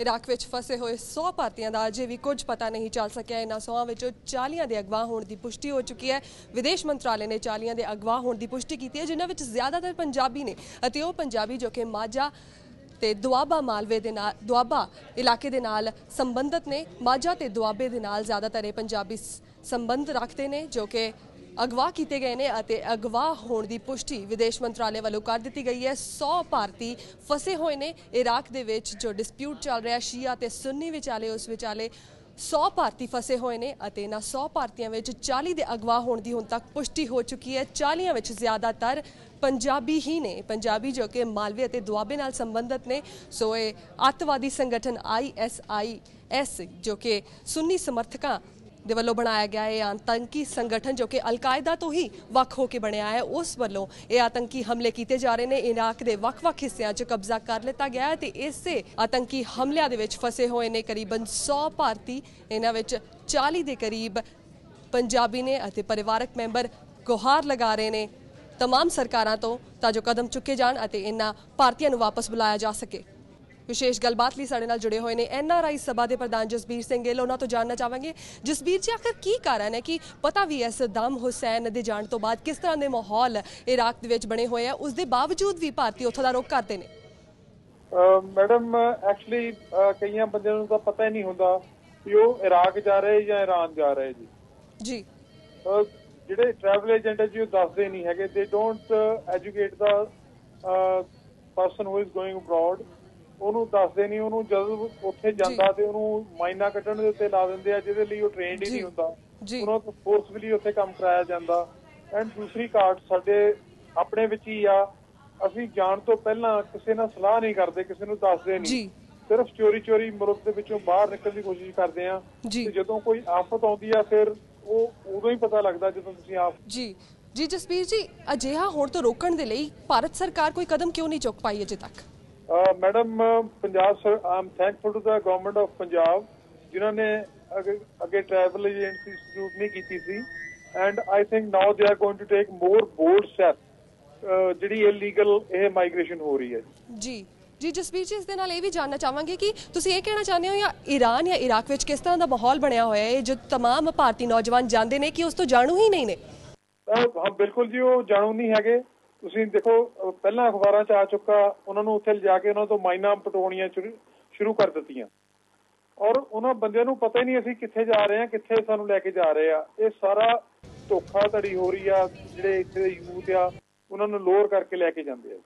Iraq ਵਿੱਚ ਫਸੇ ਹੋਏ 100 ਭਾਰਤੀਆਂ ਦਾ ਅਜੇ ਵੀ ਕੁਝ ਪਤਾ ਨਹੀਂ ਚੱਲ ਸਕਿਆ। ਇਹਨਾਂ 100 ਵਿੱਚੋਂ 40 ਦੇ ਅਗਵਾ ਹੋਣ ਦੀ ਪੁਸ਼ਟੀ ਹੋ ਚੁੱਕੀ ਹੈ। ਵਿਦੇਸ਼ ਮੰਤਰਾਲੇ ਨੇ 40 ਦੇ ਅਗਵਾ ਹੋਣ ਦੀ ਪੁਸ਼ਟੀ ਕੀਤੀ ਹੈ, ਜਿਨ੍ਹਾਂ ਵਿੱਚ ਜ਼ਿਆਦਾਤਰ ਪੰਜਾਬੀ ਨੇ ਅਤੇ ਉਹ ਪੰਜਾਬੀ ਜੋ ਕਿ ਮਾਝਾ ਤੇ ਦੁਆਬਾ ਮਾਲਵੇ ਦੇ ਨਾਲ ਦੁਆਬਾ ਇਲਾਕੇ ਦੇ ਨਾਲ ਸੰਬੰਧਿਤ ਨੇ। ਮਾਝਾ ਤੇ ਦੁਆਬੇ ਦੇ ਨਾਲ ਜ਼ਿਆਦਾਤਰ ਇਹ ਪੰਜਾਬੀ ਸੰਬੰਧ ਰੱਖਦੇ ਨੇ, ਜੋ ਕਿ ਅਗਵਾ ਕੀਤੇ ਗਏ ਨੇ ਅਤੇ ਅਗਵਾ ਹੋਣ ਦੀ ਪੁਸ਼ਟੀ ਵਿਦੇਸ਼ ਮੰਤਰਾਲੇ ਵੱਲੋਂ ਕਰ ਦਿੱਤੀ ਗਈ ਹੈ। 100 ਭਾਰਤੀ ਫਸੇ ਹੋਏ ਨੇ ਇਰਾਕ ਦੇ ਵਿੱਚ, ਜੋ ਡਿਸਪਿਊਟ ਚੱਲ ਰਿਹਾ ਸ਼ੀਆ ਤੇ ਸੁੰਨੀ ਵਿਚਾਲੇ, ਉਸ ਵਿਚਾਲੇ 100 ਭਾਰਤੀ ਫਸੇ ਹੋਏ ਨੇ ਅਤੇ ਇਹਨਾਂ 100 ਭਾਰਤੀਆਂ ਵਿੱਚ 40 ਦੇ ਅਗਵਾ ਹੋਣ ਦੀ ਹੁਣ ਤੱਕ ਪੁਸ਼ਟੀ ਹੋ ਚੁੱਕੀ ਹੈ। 40 ਵਿੱਚ ਜ਼ਿਆਦਾਤਰ ਪੰਜਾਬੀ ਹੀ ਨੇ। ਪੰਜਾਬੀ ਜੋ ਕਿ ਮਾਲਵੇ ਅਤੇ ਦੁਆਬੇ ਨਾਲ ਸੰਬੰਧਿਤ ਨੇ। ਸੋ ਇਹ ਅੱਤਵਾਦੀ ਸੰਗਠਨ ਆਈਐਸਆਈਐਸ ਜੋ ਕਿ ਸੁੰਨੀ ਸਮਰਥਕਾਂ ਦੇ ਵੱਲੋਂ ਬਣਾਇਆ ਗਿਆ ਇਹ ਆਤੰਕੀ ਸੰਗਠਨ ਜੋ ਕਿ ਅਲ-ਕਾਇਦਾ ਤੋਂ ਹੀ ਵੱਖ ਹੋ ਕੇ ਬਣਿਆ ਹੈ ਉਸ ਵੱਲੋਂ ਇਹ ਆਤੰਕੀ ਹਮਲੇ ਕੀਤੇ ਜਾ ਰਹੇ ਨੇ ਇਰਾਕ ਦੇ ਵੱਖ-ਵੱਖ ਹਿੱਸਿਆਂ 'ਚ ਕਬਜ਼ਾ ਕਰ ਲਿੱਤਾ ਗਿਆ ਹੈ ਤੇ ਇਸੇ ਆਤੰਕੀ ਹਮਲਿਆਂ ਦੇ ਵਿੱਚ ਫਸੇ ਹੋਏ ਨੇ ਕਰੀਬਨ 100 ਭਾਰਤੀ ਇਹਨਾਂ ਵਿੱਚ 40 ਦੇ ਕਰੀਬ ਪੰਜਾਬੀ ਨੇ ਅਤੇ ਪਰਿਵਾਰਕ ਮੈਂਬਰ ਗੁਹਾਰ ਲਗਾ ਰਹੇ ਨੇ तमाम ਸਰਕਾਰਾਂ ਤੋਂ ਤਾਂ ਜੋ ਕਦਮ ਚੁੱਕੇ ਜਾਣ ਅਤੇ ਇਹਨਾਂ ਭਾਰਤੀਆਂ ਨੂੰ ਵਾਪਸ ਬੁਲਾਇਆ ਜਾ ਸਕੇ ਵਿਸ਼ੇਸ਼ ਗੱਲਬਾਤ ਲਈ ਸਾਡੇ ਨਾਲ ਜੁੜੇ ਹੋਏ ਨੇ ਐਨਆਰਆਈ ਸਭਾ ਦੇ ਪ੍ਰਧਾਨ ਜਸਬੀਰ ਸਿੰਘ ਗਿੱਲ। ਉਹਨਾਂ ਤੋਂ ਜਾਣਨਾ ਚਾਹਾਂਗੇ। ਜਸਬੀਰ ਜੀ ਆਖਰ ਕੀ ਕਾਰਨ ਹੈ ਕਿ ਪਤਾ ਵੀ ਹੈ ਸਦਾਮ ਹੁਸੈਨ ਦੇ ਜਾਣ ਤੋਂ ਬਾਅਦ ਕਿਸ ਤਰ੍ਹਾਂ ਦੇ ਮਾਹੌਲ ਇਰਾਕ ਦੇ ਵਿੱਚ ਬਣੇ ਹੋਏ ਆ ਉਸ ਦੇ ਬਾਵਜੂਦ ਵੀ ਭਾਰਤੀ ਉੱਥੋਂ ਦਾ ਰੁਖ ਕਰਦੇ ਨੇ। ਮੈਡਮ ਐਕਚੁਅਲੀ ਕਈਆਂ ਬੰਦਿਆਂ ਨੂੰ ਤਾਂ ਪਤਾ ਹੀ ਨਹੀਂ ਹੁੰਦਾ ਕਿ ਉਹ ਇਰਾਕ ਜਾ ਰਹੇ ਜਾਂ ਈਰਾਨ ਜਾ ਰਹੇ ਜੀ। ਜੀ। ਜਿਹੜੇ ਟਰੈਵਲ ਏਜੰਟ ਜੀ ਉਹ ਦੱਸਦੇ ਨਹੀਂ ਹੈਗੇ। They don't educate the person who is going abroad ਉਹਨੂੰ ਦੱਸਦੇ ਨਹੀਂ ਉਹਨੂੰ ਜਦੋਂ ਉੱਥੇ ਜਾਂਦਾ ਤੇ ਉਹਨੂੰ ਮਾਇਨਾ ਕੱਢਣ ਦੇ ਉੱਤੇ ਲਾ ਦਿੰਦੇ ਆ ਜਿਹਦੇ ਲਈ ਉਹ ਟ੍ਰੇਨਡ ਹੀ। ਨਹੀਂ ਹੁੰਦਾ। ਉਹਨਾਂ ਫੋਰਸਫੁਲੀ ਉੱਥੇ ਕੰਮ ਕਰਾਇਆ ਜਾਂਦਾ ਐਂਡ ਦੂਸਰੀ ਕਾਰਡ ਸਾਡੇ ਆਪਣੇ ਵਿੱਚ ਹੀ ਆ ਅਸੀਂ ਜਾਣ ਤੋਂ ਪਹਿਲਾਂ ਕਿਸੇ ਨਾਲ ਸਲਾਹ ਨਹੀਂ ਕਰਦੇ ਕਿਸੇ ਨੂੰ ਦੱਸਦੇ ਨਹੀਂ। ਸਿਰਫ ਚੋਰੀ ਚੋਰੀ ਮੁਲਕ ਦੇ ਵਿੱਚੋਂ ਬਾਹਰ ਨਿਕਲਣ ਦੀ ਕੋਸ਼ਿਸ਼ ਕਰਦੇ ਆ। ਤੇ ਜਦੋਂ ਕੋਈ ਆਫਤ ਆਉਂਦੀ ਆ ਫਿਰ ਉਹ ਉਦੋਂ ਹੀ ਪਤਾ ਲੱਗਦਾ ਜਦੋਂ ਤੁਸੀਂ ਆਪ ਜੀ ਜੀ ਜਸਬੀਰ ਜੀ ਅਜਿਹਾ ਹੋਣ ਤੋਂ ਰੋਕਣ ਦੇ ਲਈ ਭਾਰਤ ਸਰਕਾਰ ਕੋਈ ਕਦਮ ਕਿਉਂ ਨਹੀਂ ਚੁੱਕ ਪਾਈ ਅਜੇ ਤੱਕ madam Punjab sir I'm thankful to the government of Punjab ਜਿਨ੍ਹਾਂ ਨੇ ਅੱਗੇ- ਅੱਗੇ ਟਰੈਵਲ ਏਜੰਸੀ ਇੰਸਟੀਟਿਊਟ ਨਹੀਂ ਕੀਤੀ ਸੀ and I think now they are going to take more bold step ਜਿਹੜੀ ਇਲੀਗਲ ਇਹ ਮਾਈਗ੍ਰੇਸ਼ਨ ਹੋ ਰਹੀ ਹੈ ਜੀ ਜੀ ਜਸਬੀਰ ਜੀ ਇਸ ਦੇ ਨਾਲ ਇਹ ਵੀ ਜਾਨਣਾ ਚਾਹਾਂਗੇ ਕਿ ਤੁਸੀਂ ਇਹ ਕਹਿਣਾ ਚਾਹੁੰਦੇ ਹੋ ਜਾਂ ਈਰਾਨ ਜਾਂ ਇਰਾਕ ਵਿੱਚ ਕਿਸ ਤਰ੍ਹਾਂ ਦਾ ਮਾਹੌਲ ਬਣਿਆ ਹੋਇਆ ਹੈ ਜੋ तमाम ਭਾਰਤੀ ਨੌਜਵਾਨ ਜਾਣਦੇ ਨੇ ਕਿ ਉਸ ਤੋਂ ਜਾਣੂ ਹੀ ਨਹੀਂ ਨੇ ਅਹ ਹਾਂ ਬਿਲਕੁਲ ਜੀ ਉਹ ਜਾਣੂ ਨਹੀਂ ਹੈਗੇ ਤੁਸੀਂ ਦੇਖੋ ਪਹਿਲਾਂ ਅਖਬਾਰਾਂ 'ਚ ਆ ਚੁੱਕਾ, ਉਹਨਾਂ ਨੂੰ ਉੱਥੇ ਲਿਜਾ ਕੇ ਉਹਨਾਂ ਤੋਂ ਮਾਈਨਾਂ ਪਟਾਉਣੀਆਂ ਸ਼ੁਰੂ ਕਰ ਦਿੱਤੀਆਂ। ਔਰ ਉਹਨਾਂ ਬੰਦਿਆਂ ਨੂੰ ਪਤਾ ਹੀ ਨਹੀਂ ਅਸੀਂ ਕਿੱਥੇ ਜਾ ਰਹੇ ਹਾਂ, ਕਿੱਥੇ ਸਾਨੂੰ ਲੈ ਕੇ ਜਾ ਰਹੇ ਆ। ਇਹ ਸਾਰਾ ਧੋਖਾ ਧੜੀ ਹੋ ਰਹੀ ਆ, ਜਿਹੜੇ ਇੱਥੇ ਦੇ ਯੂਥ ਆ, ਉਹਨਾਂ ਨੂੰ ਲੋਰ ਕਰਕੇ ਲੈ ਕੇ ਜਾਂਦੇ ਆ।